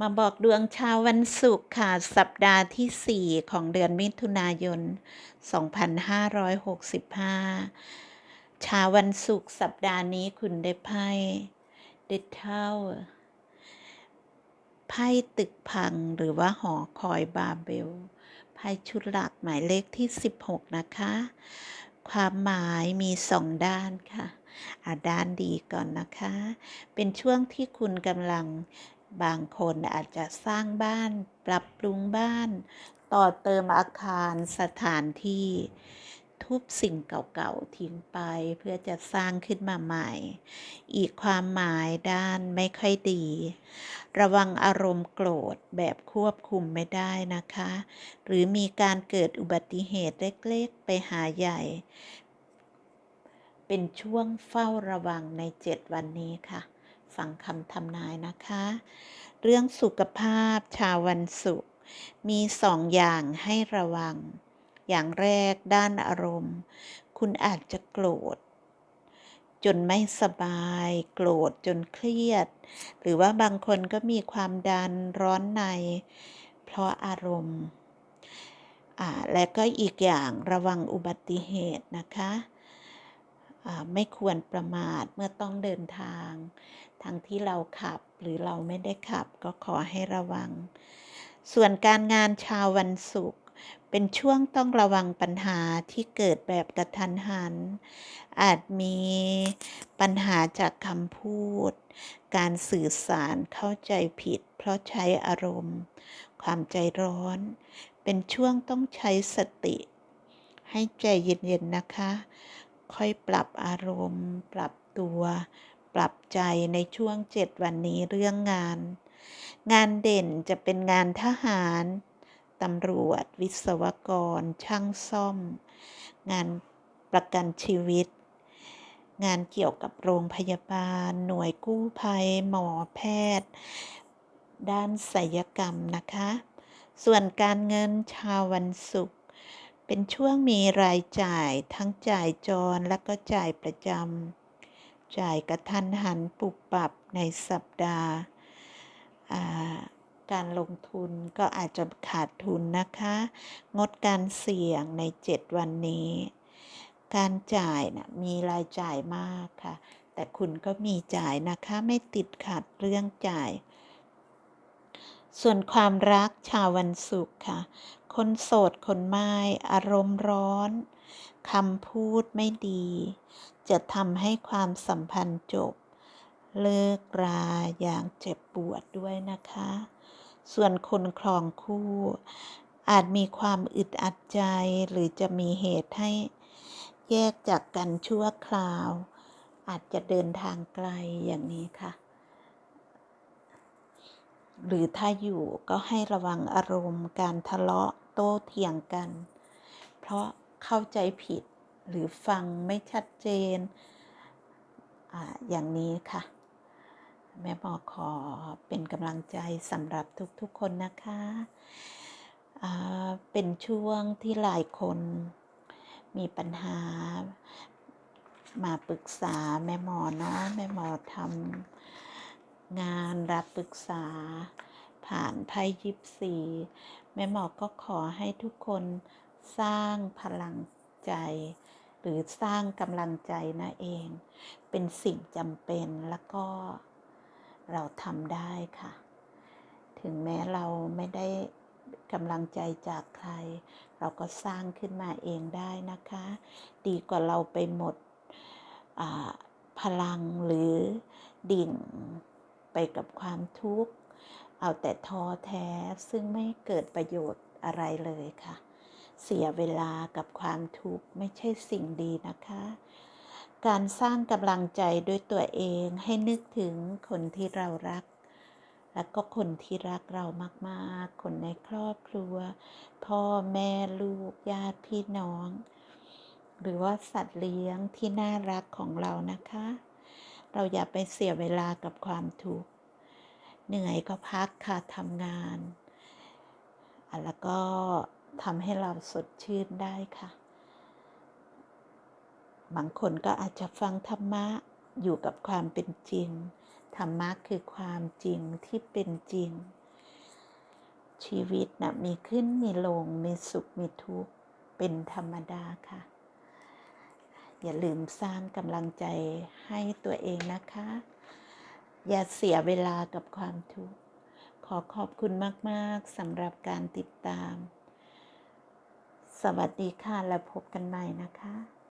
มาบอกดวงชาววันศุกร์ค่ะ สัปดาห์ที่ 4 ของเดือนมิถุนายน 2565 ชาววันศุกร์สัปดาห์นี้คุณได้ไพ่เดเท่าไพ่ตึกพังหรือว่าหอคอยบาเบล ไพ่ชุดหลักหมายเลขที่ 16 นะคะ ความหมายมีสองด้านค่ะอาด้านดีก่อนนะคะ เป็นช่วงที่คุณกำลัง บางคนอาจจะสร้างบ้านปรับปรุงบ้าน ต่อเติมอาคารสถานที่ ทุบสิ่งเก่าๆทิ้งไปเพื่อจะสร้างขึ้นมาใหม่ อีกความหมายด้านไม่ค่อยดี ระวังอารมณ์โกรธแบบควบคุมไม่ได้นะคะ หรือมีการเกิดอุบัติเหตุเล็กๆไปหาใหญ่ เป็นช่วงเฝ้าระวังในเจ็ดวันนี้ค่ะ ฟังคำทำนายนะคะ เรื่องสุขภาพชาววันศุกร์มีสองอย่างให้ระวัง อย่างแรกด้านอารมณ์ คุณอาจจะโกรธ จนไม่สบาย โกรธจนเครียด หรือว่าบางคนก็มีความดันร้อนใน เพราะอารมณ์และก็อีกอย่างระวังอุบัติเหตุนะคะ ไม่ควรประมาทเมื่อต้องเดินทาง ทั้งที่เราขับหรือเราไม่ได้ขับก็ขอให้ระวัง ส่วนการงานชาววันศุกร์เป็นช่วงต้องระวังปัญหาที่เกิดแบบกระทันหัน อาจมีปัญหาจากคำพูด การสื่อสารเข้าใจผิด เพราะใช้อารมณ์ ความใจร้อน เป็นช่วงต้องใช้สติ ให้ใจเย็นๆนะคะ ค่อยปรับอารมณ์ ปรับตัว ปรับใจในช่วงเจ็ดวันนี้เรื่องงาน งานเด่นจะเป็นงานทหารตำรวจ วิศวกร ช่างซ่อม งานประกันชีวิต งานเกี่ยวกับโรงพยาบาล หน่วยกู้ภัย หมอแพทย์ ด้านศิลกรรมนะคะ ส่วนการเงินชาววันศุกร์ เป็นช่วงมีรายจ่ายทั้งจ่ายจรและก็จ่ายประจำ จ่ายกระทันหันปุบปับในสัปดาห์ การลงทุนก็อาจจะขาดทุนนะคะ งดการเสี่ยงใน 7 วันนี้ การจ่ายนะมีรายจ่ายมากค่ะ แต่คุณก็มีจ่ายนะคะ ไม่ติดขัดเรื่องจ่าย ส่วนความรักชาววันศุกร์ค่ะ คนโสดคนไม่อารมณ์ร้อนคำพูดไม่ดี จะทำให้ความสัมพันธ์จบ เลิกราอย่างเจ็บปวดด้วยนะคะ ส่วนคนครองคู่ อาจมีความอึดอัดใจหรือจะมีเหตุให้แยกจากกันชั่วคราว อาจจะเดินทางไกลอย่างนี้ค่ะ หรือถ้าอยู่ก็ให้ระวังอารมณ์การทะเลาะโต้เถียงกัน เพราะเข้าใจผิดหรือฟังไม่ชัดเจนออย่างนี้ค่ะ แม่หมอขอเป็นกำลังใจสำหรับทุกๆคนนะคะเป็นช่วงที่หลายคนมีปัญหามาปรึกษาแม่หมอเนาะแม่หมอทำ งานรับปรึกษา ผ่านไพ่ยิปซีแม่หมอก็ขอให้ทุกคนสร้างพลังใจ หรือสร้างกำลังใจนะเอง เป็นสิ่งจำเป็นแล้วก็เราทำได้ค่ะ ถึงแม้เราไม่ได้กำลังใจจากใคร เราก็สร้างขึ้นมาเองได้นะคะ ดีกว่าเราไปหมดพลังหรือดิ่ง ไปกับความทุกข์ เอาแต่ท้อแท้ซึ่งไม่เกิดประโยชน์อะไรเลยค่ะ เสียเวลากับความทุกข์ไม่ใช่สิ่งดีนะคะ การสร้างกำลังใจด้วยตัวเองให้นึกถึงคนที่เรารัก และก็คนที่รักเรามากๆ คนในครอบครัว พ่อแม่ลูกญาติพี่น้อง หรือว่าสัตว์เลี้ยงที่น่ารักของเรานะคะ เราอย่าไปเสียเวลากับความทุกข์ เหนื่อยก็พักค่ะทำงาน แล้วก็ทำให้เราสดชื่นได้ค่ะ บางคนก็อาจจะฟังธรรมะอยู่กับความเป็นจริง ธรรมะคือความจริงที่เป็นจริง ชีวิตนะมีขึ้นมีลง มีสุขมีทุกข์ เป็นธรรมดาค่ะ อย่าลืมสร้างกำลังใจให้ตัวเองนะคะ อย่าเสียเวลากับความทุกข์ ขอขอบคุณมาก ๆสำหรับการติดตาม สวัสดีค่ะ แล้วพบกันใหม่นะคะ